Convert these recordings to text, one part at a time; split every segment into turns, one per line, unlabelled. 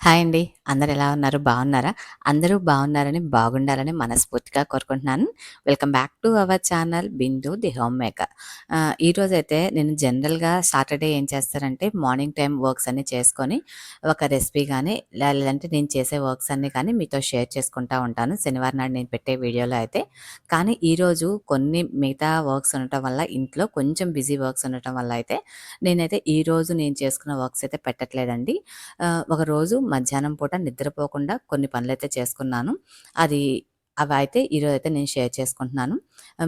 Hi అండి. అందరు ఎలా ఉన్నారు? బాగున్నారా? అందరూ బాగున్నారని, బాగుండాలని మనస్ఫూర్తిగా కోరుకుంటున్నాను. Welcome back to our channel Bindu the homemaker. ఈరోజైతే నేను జనరల్‌గా సాటర్‌డే ఏం చేస్తానంటే మార్నింగ్ టైం వర్క్స్ అన్నీ చేసుకొని ఒక రెసిపీ కానీ లేదంటే నేను చేసే వర్క్స్ అన్నీ కానీ మీతో షేర్ చేసుకుంటా ఉంటాను. శనివారం నాడు నేను పెట్టే వీడియోలో అయితే. కానీ ఈరోజు కొన్ని మిగతా వర్క్స్ ఉండటం వల్ల ఇంట్లో కొంచెం బిజీ వర్క్స్ ఉండటం వల్ల అయితే నేనైతే ఈరోజు నేను చేసుకున్న వర్క్స్ అయితే పెట్టట్లేదండి. ఒకరోజు మధ్యాహ్నం పూట నిద్రపోకుండా కొన్ని పనులైతే చేసుకున్నాను. అది అవి అయితే ఈరోజు అయితే నేను షేర్ చేసుకుంటున్నాను.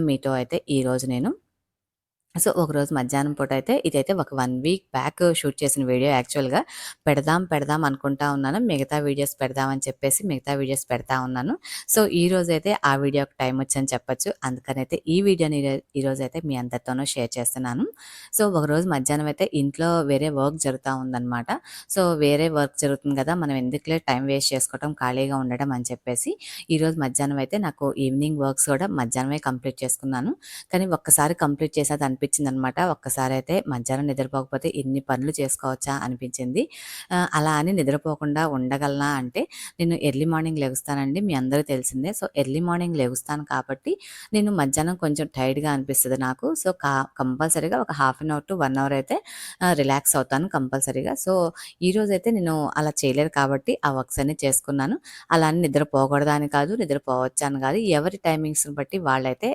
మీతో అయితే ఈరోజు నేను. సో, ఒకరోజు మధ్యాహ్నం పూట అయితే ఇదైతే ఒక వన్ వీక్ బ్యాక్ షూట్ చేసిన వీడియో యాక్చువల్‌గా పెడదాం, పెడదాం అనుకుంటా ఉన్నాను. మిగతా వీడియోస్ పెడదామని చెప్పేసి మిగతా వీడియోస్ పెడతా ఉన్నాను. సో, ఈ రోజైతే ఆ వీడియోకి టైం వచ్చని చెప్పొచ్చు. అందుకనైతే ఈ వీడియోని ఈరోజు అయితే మీ అందరితోనూ షేర్ చేస్తున్నాను. సో, ఒకరోజు మధ్యాహ్నం అయితే ఇంట్లో వేరే వర్క్ జరుగుతూ ఉందనమాట. సో, వేరే వర్క్ జరుగుతుంది కదా! మనం ఎందుకులే టైం వేస్ట్ చేసుకోవటం, ఖాళీగా ఉండడం అని చెప్పేసి ఈరోజు మధ్యాహ్నం అయితే నాకు ఈవినింగ్ వర్క్స్ కూడా మధ్యాహ్నమే కంప్లీట్ చేసుకున్నాను. కానీ ఒక్కసారి కంప్లీట్ చేసేది అనిపించిందనమాట. ఒక్కసారి అయితే మధ్యాహ్నం నిద్రపోకపోతే ఇన్ని పనులు చేసుకోవచ్చా అనిపించింది. అలా అని నిద్రపోకుండా ఉండగలనా అంటే నేను ఎర్లీ మార్నింగ్ లెగుస్తానండి. మీ అందరూ తెలిసిందే. సో, ఎర్లీ మార్నింగ్ లెగుస్తాను కాబట్టి నేను మధ్యాహ్నం కొంచెం టైర్డ్‌గా అనిపిస్తుంది నాకు. సో, కా కంపల్సరీగా ఒక half an hour to one hour అయితే రిలాక్స్ అవుతాను కంపల్సరీగా. సో, ఈరోజైతే నేను అలా చేయలేదు కాబట్టి ఆ వర్క్స్ అన్నీ చేసుకున్నాను. అలా అని నిద్రపోకూడదా అని కాదు, నిద్రపోవచ్చా అని కాదు. ఎవరి టైమింగ్స్‌ని బట్టి వాళ్ళైతే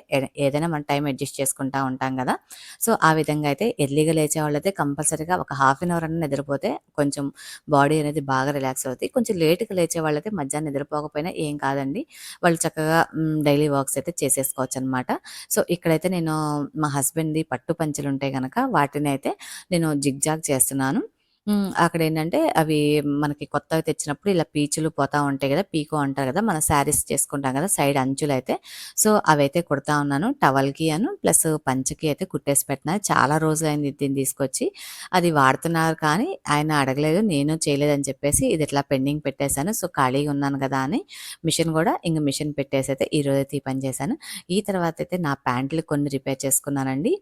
ఏదైనా మన టైం అడ్జస్ట్ చేసుకుంటా ఉంటాం కదా! సో, ఆ విధంగా అయితే ఎర్లీగా లేచేవాళ్ళైతే కంపల్సరీగా ఒక హాఫ్ అన్ అవర్ అన్న నిద్రపోతే కొంచెం బాడీ అనేది బాగా రిలాక్స్ అవుతుంది కొంచెం లేట్‌గా లేచేవాళ్ళైతే మధ్యాహ్నం నిద్రపోకపోయినా ఏం కాదండి. వాళ్ళు చక్కగా డైలీ వర్క్స్ అయితే చేసేసుకోవచ్చు అనమాట సో, ఇక్కడైతే నేను మా హస్బెండ్‌ది పట్టు పంచలు ఉంటే కనుక వాటిని అయితే నేను జిగ్‌జాగ్ చేస్తున్నాను. హ్మ్, అక్కడేంటంటే అవి మనకి కొత్తవి తెచ్చినప్పుడు ఇలా పీచులు పోతా ఉంటాయి కదా! పీకో అంటారు కదా! మన శారీస్ చేసుకుంటాం కదా! సైడ్ అంచులైతే. సో, అవైతే కుడతా ఉన్నాను. టవల్‌కి అను ప్లస్ పంచకి అయితే కుట్టేసి పెట్టినా. చాలా రోజులైంది దీన్ని తీసుకొచ్చి. అది వాడుతున్నారు కానీ ఆయన అడగలేదు. నేను చేయలేదని చెప్పేసి ఇది ఇట్లా పెండింగ్ పెట్టేశాను. సో, ఖాళీగా ఉన్నాను కదా! అని మిషన్ కూడా ఇంక మిషన్ పెట్టేసైతే ఈరోజైతే ఈ పని చేశాను. ఈ తర్వాత అయితే నా ప్యాంట్లు కొన్ని రిపేర్ చేసుకున్నానండి.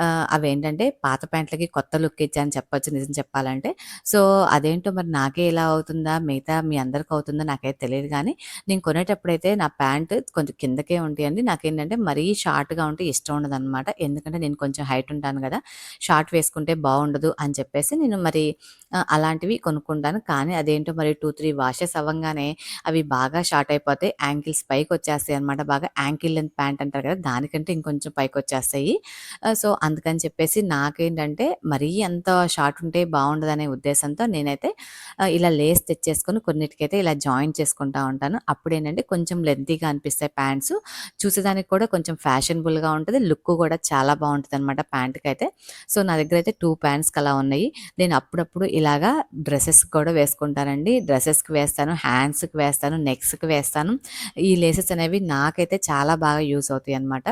ఆహ్, అవేంటంటే పాత ప్యాంట్లకి కొత్త లుక్ ఇచ్చాను చెప్పొచ్చు నిజం చెప్పాలంటే. సో, అదేంటో మరి నాకే ఇలా అవుతుందా? మిగతా మీ అందరికి అవుతుందో నాకైతే తెలియదు కానీ నేను కొనేటప్పుడైతే నా ప్యాంట్ కొంచెం కిందకే ఉంటాయండి. నాకేంటంటే మరీ షార్ట్‌గా ఉంటే ఇష్టం ఉండదనమాట. ఎందుకంటే నేను కొంచెం హైట్ ఉంటాను కదా! షార్ట్ వేసుకుంటే బాగుండదు అని చెప్పేసి నేను మరి అలాంటివి కొనుక్కుంటాను. కానీ అదేంటో మరి 2, 3 వాషెస్ అవ్వగానే అవి బాగా షార్ట్ అయిపోతాయి. యాంకిల్స్ పైకొచ్చేస్తాయి అనమాట. బాగా యాంకిల్ లెంత్ ప్యాంట్ అంటారు కదా! దానికంటే ఇంకొంచెం పైకి వచ్చేస్తాయి సో, అందుకని చెప్పేసి నాకేంటంటే మరీ అంత షార్ట్ ఉంటే అనే ఉద్దేశంతో నేనైతే ఇలా లేస్ తెచ్చేసుకొని కొన్నిటికైతే ఇలా జాయిన్ చేసుకుంటా ఉంటాను. అప్పుడేంటంటే కొంచెం లెంతీగా అనిపిస్తాయి ప్యాంట్స్. చూసేదానికి కూడా కొంచెం ఫ్యాషనబుల్‌గా ఉంటుంది లుక్ కూడా చాలా బాగుంటుంది అనమాట ప్యాంట్కి అయితే సో, నా దగ్గర అయితే టూ ప్యాంట్స్‌కి అలా ఉన్నాయి. నేను అప్పుడప్పుడు ఇలాగా డ్రెసెస్‌కి కూడా వేసుకుంటానండి. డ్రెస్సెస్కి వేస్తాను, హ్యాండ్స్‌కి వేస్తాను, నెక్స్‌కి వేస్తాను. ఈ లేసెస్ అనేవి నాకైతే చాలా బాగా యూజ్ అవుతాయన్నమాట.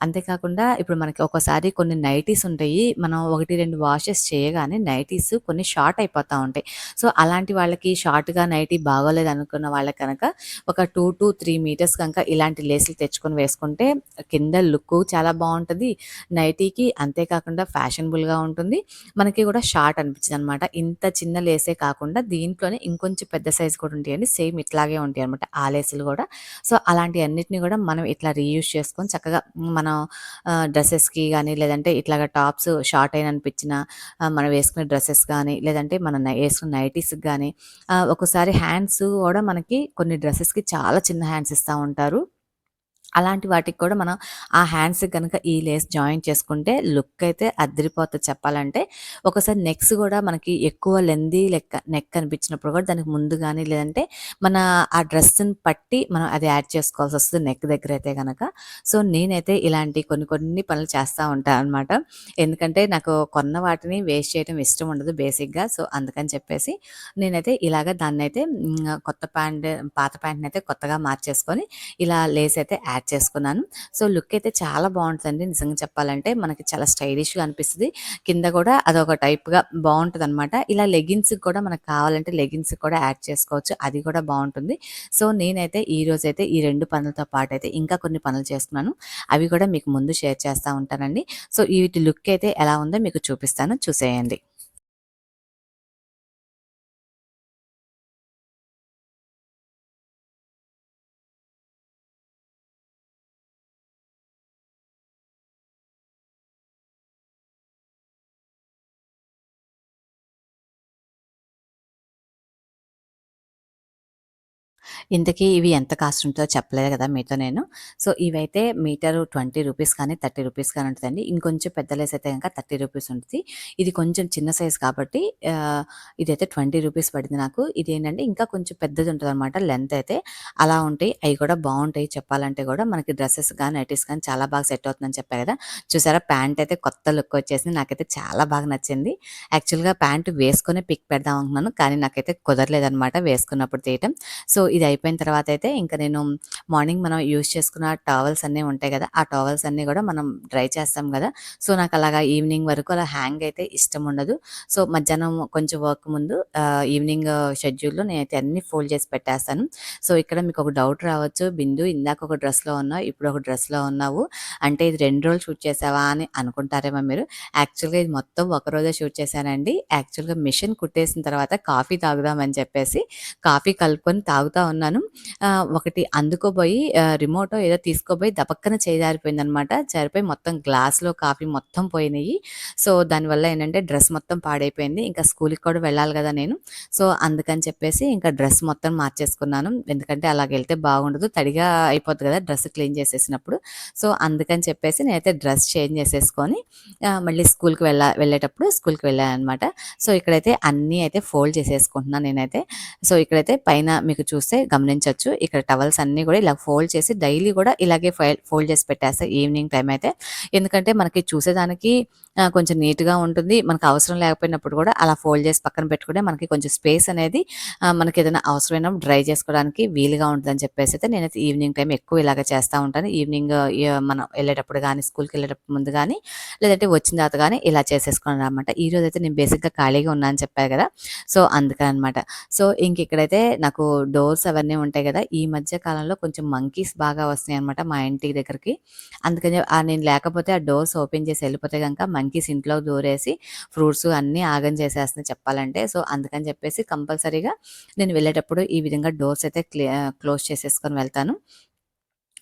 అంతేకాకుండా ఇప్పుడు మనకి ఒకసారి కొన్ని నైటీస్ ఉంటాయి. మనం 1, 2 వాషెస్ చేయగానే నైటీస్ కొన్ని షార్ట్ అయిపోతూ ఉంటాయి. సో, అలాంటి వాళ్ళకి షార్ట్‌గా నైటీ బాగోలేదు అనుకున్న వాళ్ళకి కనుక ఒక 2-3 మీటర్స్ కనుక ఇలాంటి లేసులు తెచ్చుకొని వేసుకుంటే కింద లుక్ చాలా బాగుంటుంది నైటీకి అంతేకాకుండా ఫ్యాషనబుల్‌గా ఉంటుంది. మనకి కూడా షార్ట్ అనిపించింది అనమాట ఇంత చిన్న లేసే కాకుండా దీంట్లోనే ఇంకొంచెం పెద్ద సైజ్ కూడా ఉంటాయండి. సేమ్ ఇట్లాగే ఉంటాయి అనమాట ఆ లేసులు కూడా. సో, అలాంటి అన్నిటిని కూడా మనం ఇట్లా రీయూజ్ చేసుకొని చక్కగా మనం డ్రెస్సెస్కి కానీ లేదంటే ఇట్లాగా టాప్స్ షార్ట్ అయిన అనిపించిన మనం వేసుకునే డ్రెస్సెస్ కానీ లేదంటే మనం నై నైటీస్‌కి కానీ ఒక్కోసారి హ్యాండ్స్ కూడా మనకి కొన్ని డ్రెస్సెస్కి చాలా చిన్న హ్యాండ్స్ ఇస్తూ ఉంటారు. అలాంటి వాటికి కూడా మనం ఆ హ్యాండ్స్‌కి కనుక ఈ లేస్ జాయిన్ చేసుకుంటే లుక్ అయితే అద్దిరిపోతది చెప్పాలంటే. ఒకసారి నెక్స్ కూడా మనకి ఎక్కువ లెందీ లెక్క నెక్ అనిపించినప్పుడు కూడా దానికి ముందు కానీ లేదంటే మన ఆ డ్రెస్‌ని పట్టి మనం అది యాడ్ చేసుకోవాల్సి వస్తుంది నెక్ దగ్గర అయితే కనుక సో, నేనైతే ఇలాంటి కొన్ని కొన్ని పనులు చేస్తూ ఉంటాను అనమాట. ఎందుకంటే నాకు కొన్న వాటిని వేస్ట్ చేయడం ఇష్టం ఉండదు బేసిక్‌గా. సో, అందుకని చెప్పేసి నేనైతే ఇలాగ దాన్నైతే అయితే కొత్త ప్యాంట్ పాత ప్యాంట్ని అయితే కొత్తగా మార్చేసుకొని ఇలా లేస్ అయితే యాడ్ చేసుకున్నాను. సో, లుక్ అయితే చాలా బాగుంటుందండి నిజంగా చెప్పాలంటే. మనకి చాలా స్టైలిష్‌గా అనిపిస్తుంది కింద కూడా అదొక టైప్‌గా బావుంటదనమాట. ఇలా లెగిన్స్‌కి కూడా మనకు కావాలంటే లెగిన్స్‌కి కూడా యాడ్ చేసుకోవచ్చు. అది కూడా బాగుంటుంది సో, నేనైతే ఈరోజైతే ఈ రెండు పనులతో పాటు అయితే ఇంకా కొన్ని పనులు చేసుకున్నాను. అవి కూడా మీకు ముందు షేర్ చేస్తూ ఉంటానండి. సో, వీటి లుక్ అయితే ఎలా ఉందో మీకు చూపిస్తాను చూసేయండి. ఇంతకీ ఇవి ఎంత కాస్ట్ ఉంటుందో చెప్పలేదు కదా మీతో నేను. సో, ఇవైతే మీటరు 20 రూపీస్ కానీ, 30 రూపీస్ కానీ ఉంటదండి. ఇంకొంచెం పెద్ద లేస్ అయితే కనుక థర్టీ రూపీస్ ఉంటుంది ఇది కొంచెం చిన్న సైజ్ కాబట్టి ఇదైతే 20 రూపీస్ పడింది నాకు. ఇదేంటంటే ఇంకా కొంచెం పెద్దది ఉంటుంది అనమాట లెంత్ అయితే. అలా ఉంటాయి. అవి కూడా బాగుంటాయి చెప్పాలంటే కూడా మనకి డ్రెస్సెస్ కానీ నైటీస్ కానీ చాలా బాగా సెట్ అవుతుందని చెప్పారు కదా చూసారా ప్యాంట్ అయితే కొత్త లుక్ వచ్చేసింది. నాకైతే చాలా బాగా నచ్చింది. యాక్చువల్‌గా ప్యాంట్ వేసుకొని పిక్ పెడదాం అనుకున్నాను. కానీ నాకైతే కుదరలేదనమాట వేసుకున్నప్పుడు తీయటం. సో, ఇది అయిపోయిన తర్వాత అయితే ఇంకా నేను మార్నింగ్ మనం యూజ్ చేసుకున్న టవల్స్ అన్నీ ఉంటాయి కదా ఆ టవల్స్ అన్నీ కూడా మనం డ్రై చేస్తాం కదా సో, నాకు అలాగా ఈవినింగ్ వరకు అలా హ్యాంగ్ అయితే ఇష్టం ఉండదు. సో, మధ్యాహ్నం కొంచెం వర్క్ ముందు ఈవినింగ్ షెడ్యూల్‌లో నేనైతే అన్ని ఫోల్డ్ చేసి పెట్టేస్తాను. సో, ఇక్కడ మీకు ఒక డౌట్ రావచ్చు. బిందు ఇందాక ఒక డ్రెస్‌లో ఉన్నావు. ఇప్పుడు ఒక డ్రెస్‌లో ఉన్నావు. అంటే ఇది రెండు రోజులు షూట్ చేసావా అని అనుకుంటారేమో మీరు. యాక్చువల్‌గా ఇది మొత్తం ఒకరోజే షూట్ చేశానండి. యాక్చువల్‌గా మిషన్ కుట్టేసిన తర్వాత కాఫీ తాగుదామని చెప్పేసి కాఫీ కలుపుకొని తాగుతా ఉన్నాను. ఆహ్, ఒకటి అందుకోబోయి రిమోట్ రిమోటో ఏదో తీసుకోబోయి దపక్కన చేయి అనమాట జారిపోయి మొత్తం గ్లాస్‌లో కాఫీ మొత్తం పోయినాయి సో, దానివల్ల ఏంటంటే డ్రెస్ మొత్తం పాడైపోయింది. ఇంకా స్కూల్‌కి కూడా వెళ్ళాలి కదా నేను. సో, అందుకని చెప్పేసి ఇంకా డ్రెస్ మొత్తం మార్చేసుకున్నాను. ఎందుకంటే అలాగెళ్తే బాగుండదు. తడిగా అయిపోద్ది కదా డ్రెస్ క్లీన్ చేసేసినప్పుడు. సో, అందుకని చెప్పేసి నేనైతే డ్రెస్ చేంజ్ చేసేసుకొని మళ్ళీ స్కూల్‌కి వెళ్ళా వెళ్ళేటప్పుడు స్కూల్‌కి వెళ్ళాననమాట. సో, ఇక్కడైతే అన్నీ అయితే ఫోల్డ్ చేసేసుకుంటున్నాను నేనైతే. సో, ఇక్కడైతే పైన మీకు చూస్తే గమనించొచ్చు. ఇక్కడ టవల్స్ అన్నీ కూడా ఇలా ఫోల్డ్ చేసి డైలీ కూడా ఇలాగే ఫైల్ ఫోల్డ్ చేసి పెట్టేస్తాయి ఈవినింగ్ టైం అయితే. ఎందుకంటే మనకి చూసేదానికి కొంచెం నీట్‌గా ఉంటుంది. మనకు అవసరం లేకపోయినప్పుడు కూడా అలా ఫోల్డ్ చేసి పక్కన పెట్టుకుంటే మనకి కొంచెం స్పేస్ అనేది మనకి ఏదైనా అవసరమైనప్పుడు డ్రై చేసుకోవడానికి వీలుగా ఉంటుందని చెప్పేసి అయితే నేనైతే ఈవినింగ్ టైం ఎక్కువ ఇలాగ చేస్తా ఉంటాను. ఈవినింగ్ మనం వెళ్ళేటప్పుడు కానీ స్కూల్కి వెళ్ళేటప్పుడు ముందు కానీ లేదంటే వచ్చిన తర్వాత కానీ ఇలా చేసేసుకుని అనమాట ఈరోజు అయితే నేను బేసిక్‌గా ఖాళీగా ఉన్నా అని కదా సో సో, అందుకననమాట. సో, ఇంకిక్కడైతే నాకు డోర్స్ అవన్నీ ఉంటాయి కదా ఈ మధ్య కాలంలో కొంచెం మంకీస్ బాగా వస్తున్నాయనమాట మా ఇంటి దగ్గరికి. అందుకని నేను లేకపోతే ఆ డోర్స్ ఓపెన్ చేసి వెళ్ళిపోతే కనుక మంకీ మంకీస్ ఇంట్లోకి దూరేసి ఫ్రూట్స్ అన్నీ ఆగం చేసేస్తున్నాయి చెప్పాలంటే. సో, అందుకని చెప్పేసి కంపల్సరీగా నేను వెళ్ళేటప్పుడు ఈ విధంగా డోర్స్ అయితే క్లోజ్ చేసేసుకొని వెళ్తాను.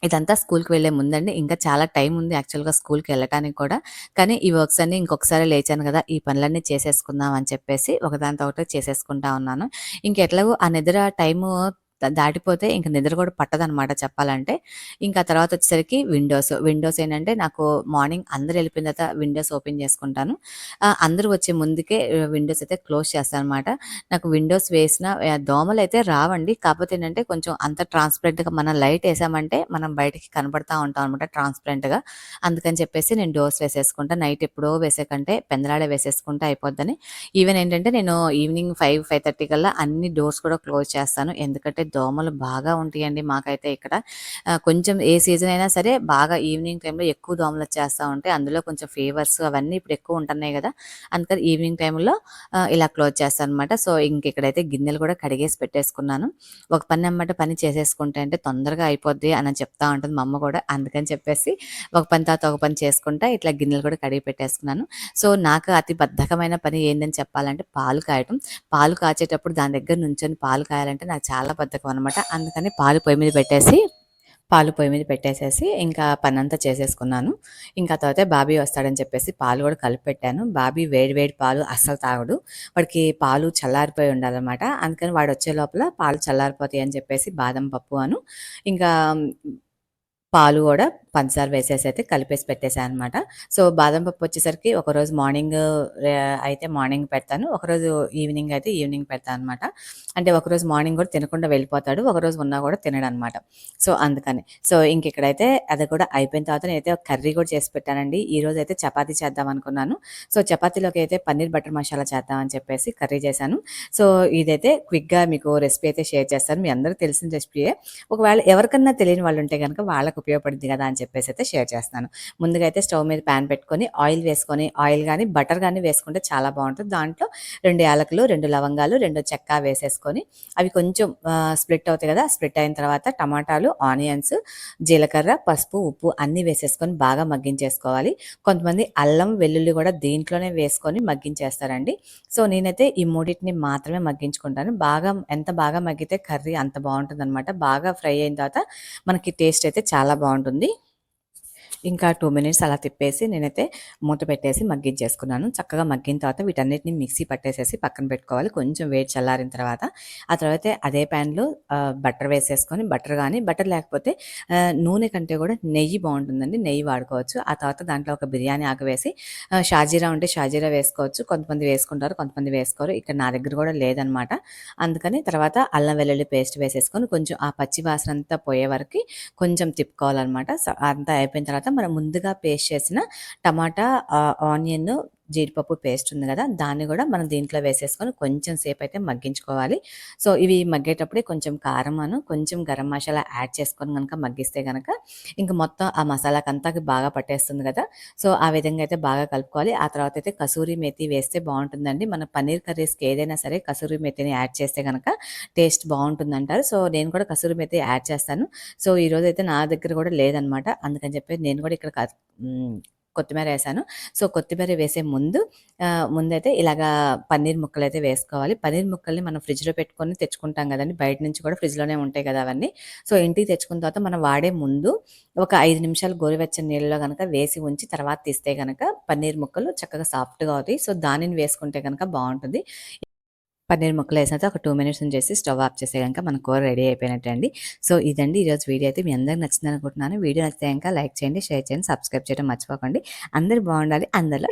ఇదంతా స్కూల్‌కి వెళ్ళే ముందండి. ఇంకా చాలా టైం ఉంది యాక్చువల్‌గా స్కూల్కి వెళ్ళటానికి కూడా. కానీ ఈ వర్క్స్ అన్ని ఇంకొకసారి లేచాను కదా ఈ పనులన్నీ చేసేసుకుందాం అని చెప్పేసి ఒకదాని ఒకటి చేసేసుకుంటా ఉన్నాను. ఇంకెట్లాగో ఆ నిద్ర టైము దాటిపోతే ఇంకా నిద్ర కూడా పట్టదనమాట చెప్పాలంటే. ఇంకా తర్వాత వచ్చేసరికి విండోస్. విండోస్ ఏంటంటే నాకు మార్నింగ్ అందరు వెళ్ళిపోయిన తర్వాత విండోస్ ఓపెన్ చేసుకుంటాను. ఆహ్, అందరూ వచ్చే ముందుకే విండోస్ అయితే క్లోజ్ చేస్తాననమాట. నాకు విండోస్ వేసిన దోమలు అయితే రావండి. కాకపోతే ఏంటంటే కొంచెం అంత ట్రాన్స్‌పరెంట్‌గా మనం లైట్ వేసామంటే మనం బయటికి కనబడతా ఉంటాం అనమాట ట్రాన్స్‌పరెంట్‌గా. అందుకని చెప్పేసి నేను డోర్స్ వేసేసుకుంటా. నైట్ ఎప్పుడో వేసే కంటే పెందలాడే వేసేసుకుంటే అయిపోద్దని. ఈవెన్ ఏంటంటే నేను ఈవినింగ్ 5, 5:30 కల్లా అన్ని డోర్స్ కూడా క్లోజ్ చేస్తాను. ఎందుకంటే దోమలు బాగా ఉంటాయండి మాకైతే ఇక్కడ. కొంచెం ఏ సీజన్ అయినా సరే బాగా ఈవినింగ్ టైంలో ఎక్కువ దోమలు వచ్చేస్తూ ఉంటాయి. అందులో కొంచెం ఫీవర్స్ అవన్నీ ఇప్పుడు ఎక్కువ ఉంటున్నాయి కదా అందుకని ఈవినింగ్ టైంలో ఇలా క్లోజ్ చేస్తాననమాట. సో, ఇంకిక్కడైతే గిన్నెలు కూడా కడిగేసి పెట్టేసుకున్నాను. ఒక పని ఎమ్మటే పని చేసేసుకుంటే అంటే తొందరగా అయిపోద్ది అని చెప్తా ఉంటుంది మా అమ్మ కూడా. అందుకని చెప్పేసి ఒక పని తర్వాత ఒక పని చేసుకుంటా ఇట్లా గిన్నెలు కూడా కడిగి పెట్టేసుకున్నాను. సో, నాకు అతి బద్ధకమైన పని ఏందని చెప్పాలంటే పాలు కాయటం. పాలు కాచేటప్పుడు దాని దగ్గర నుంచొని పాలు కాయాలంటే నాకు చాలా బద్ధకం అనమాట. అందుకని పాలు పొయ్యి మీద పెట్టేసి పాలు పొయ్యి మీద పెట్టేసేసి ఇంకా పనంతా చేసేసుకున్నాను. ఇంకా తర్వాత బాబీ వస్తాడని చెప్పేసి పాలు కూడా కలిపి పెట్టాను. బాబీ వేడి వేడి పాలు అస్సలు తాగడు. వాడికి పాలు చల్లారిపోయి ఉండాలన్నమాట అందుకని వాడు వచ్చే లోపల పాలు చల్లారిపోతాయి అని చెప్పేసి బాదం పప్పు అను ఇంకా పాలు కూడా పంచదార వేసేసి అయితే కలిపేసి పెట్టేశాను అనమాట. సో, బాదం పప్పు వచ్చేసరికి ఒకరోజు మార్నింగ్ అయితే మార్నింగ్ పెడతాను. ఒకరోజు ఈవినింగ్ అయితే ఈవినింగ్ పెడతాననమాట. అంటే ఒకరోజు మార్నింగ్ కూడా తినకుండా వెళ్ళిపోతాడు. ఒకరోజు ఉన్నా కూడా తినడనమాట. సో, అందుకని. సో, ఇంకెక్కడైతే అది కూడా అయిపోయిన తర్వాత నేనైతే కర్రీ కూడా చేసి పెట్టానండి. ఈరోజైతే చపాతీ చేద్దాం అనుకున్నాను. సో, చపాతీలోకి అయితే పన్నీర్ బటర్ మసాలా చేద్దాం అని చెప్పేసి కర్రీ చేశాను. సో, ఇదైతే క్విక్‌గా మీకు రెసిపీ అయితే షేర్ చేస్తాను. మీ అందరూ తెలిసిన రెసిపీయే. ఒకవేళ ఎవరికన్నా తెలియని వాళ్ళు ఉంటే గనక వాళ్ళకి ఉపయోగపడింది కదా! అని చెప్పేసి అయితే షేర్ చేస్తాను ముందుగా అయితే స్టవ్ మీద పాన్ పెట్టుకొని ఆయిల్ వేసుకొని ఆయిల్ కానీ బటర్ కానీ వేసుకుంటే చాలా బాగుంటుంది దాంట్లో రెండు యాలకులు, రెండు లవంగాలు, రెండు చెక్క వేసేసుకొని అవి కొంచెం స్ప్లిట్ అవుతాయి కదా! స్ప్లిట్ అయిన తర్వాత టమాటాలు, ఆనియన్స్, జీలకర్ర, పసుపు, ఉప్పు అన్నీ వేసేసుకొని బాగా మగ్గించేసుకోవాలి. కొంతమంది అల్లం, వెల్లుల్లి కూడా దీంట్లోనే వేసుకొని మగ్గించేస్తారండి. సో, నేనైతే ఈ మూడింటిని మాత్రమే మగ్గించుకుంటాను. బాగా ఎంత బాగా మగ్గితే కర్రీ అంత బావుంటుందనమాట. బాగా ఫ్రై అయిన తర్వాత మనకి టేస్ట్ అయితే చాలా బాగుంటుంది ఇంకా టూ మినిట్స్ అలా తిప్పేసి నేనైతే మూత పెట్టేసి మగ్గించేసుకున్నాను. చక్కగా మగ్గిన తర్వాత వీటన్నిటిని మిక్సీ పట్టేసేసి పక్కన పెట్టుకోవాలి. కొంచెం వేడి చల్లారిన తర్వాత ఆ తర్వాత అదే ప్యాన్లో బటర్ వేసేసుకొని బటర్ కానీ బటర్ లేకపోతే నూనె కంటే కూడా నెయ్యి బాగుంటుందండి. నెయ్యి వాడుకోవచ్చు. ఆ తర్వాత దాంట్లో ఒక బిర్యానీ ఆకు వేసి షాజీరా ఉంటే షాజీరా వేసుకోవచ్చు. కొంతమంది వేసుకుంటారు కొంతమంది వేసుకోరు. ఇక్కడ నా దగ్గర కూడా లేదనమాట అందుకని తర్వాత అల్లం వెల్లుల్లి పేస్ట్ వేసేసుకొని కొంచెం ఆ పచ్చి వాసన అంతా పోయే వరకు కొంచెం తిప్పుకోవాలన్నమాట. అంతా అయిపోయిన తర్వాత మనం ముందుగా పేస్ట్ చేసిన టమాటా ఆనియన్ జీడిపప్పు పేస్ట్ ఉంది కదా దాన్ని కూడా మనం దీంట్లో వేసేసుకొని కొంచెం సేపు అయితే మగ్గించుకోవాలి. సో ఇవి మగ్గేటప్పుడే కొంచెం కారం కొంచెం గరం మసాలా యాడ్ చేసుకొని కనుక మగ్గిస్తే కనుక ఇంక మొత్తం ఆ మసాలాకి అంతాకి బాగా పట్టేస్తుంది కదా. సో ఆ విధంగా అయితే బాగా కలుపుకోవాలి. ఆ తర్వాత అయితే కసూరి మెతి వేస్తే బాగుంటుందండి. మన పన్నీర్ కర్రీస్కి ఏదైనా సరే కసూరి మెతిని యాడ్ చేస్తే కనుక టేస్ట్ బాగుంటుంది అంటారు సో నేను కూడా కసూరి మెతి యాడ్ చేస్తాను. సో ఈరోజు అయితే నా దగ్గర కూడా లేదనమాట. అందుకని చెప్పి నేను కూడా ఇక్కడ కొత్తిమీర వేసాను. సో కొత్తిమీర వేసే ముందు ముందైతే ఇలాగా పన్నీర్ ముక్కలు అయితే వేసుకోవాలి. పన్నీర్ ముక్కల్ని మనం ఫ్రిడ్జ్లో పెట్టుకొని తెచ్చుకుంటాం కదండి. బయట నుంచి కూడా ఫ్రిడ్జ్లోనే ఉంటాయి కదా అవన్నీ. సో ఇంటికి తెచ్చుకున్న తర్వాత మనం వాడే ముందు ఒక ఐదు నిమిషాలు గోరువెచ్చని నీళ్ళలో కనుక వేసి ఉంచి తర్వాత తీస్తే కనుక పన్నీర్ ముక్కలు చక్కగా సాఫ్ట్గా అవుతాయి. సో దానిని వేసుకుంటే కనుక బాగుంటుంది. పన్నీర్ ముక్కలు వేసిన తర్వాత ఒక టూ మినిట్స్ చేసి స్టవ్ ఆఫ్ చేసే కనుక మన కూర రెడీ అయిపోయినట్టు అండి. సో ఇదండి ఈరోజు వీడియో అయితే మీ అందరికి నచ్చింది అనుకుంటున్నాను. వీడియో నచ్చితే కనుక లైక్ చేయండి షేర్ చేయండి సబ్స్క్రైబ్ చేయడం మర్చిపోకండి. అందరు బాగుండాలి అందరిలో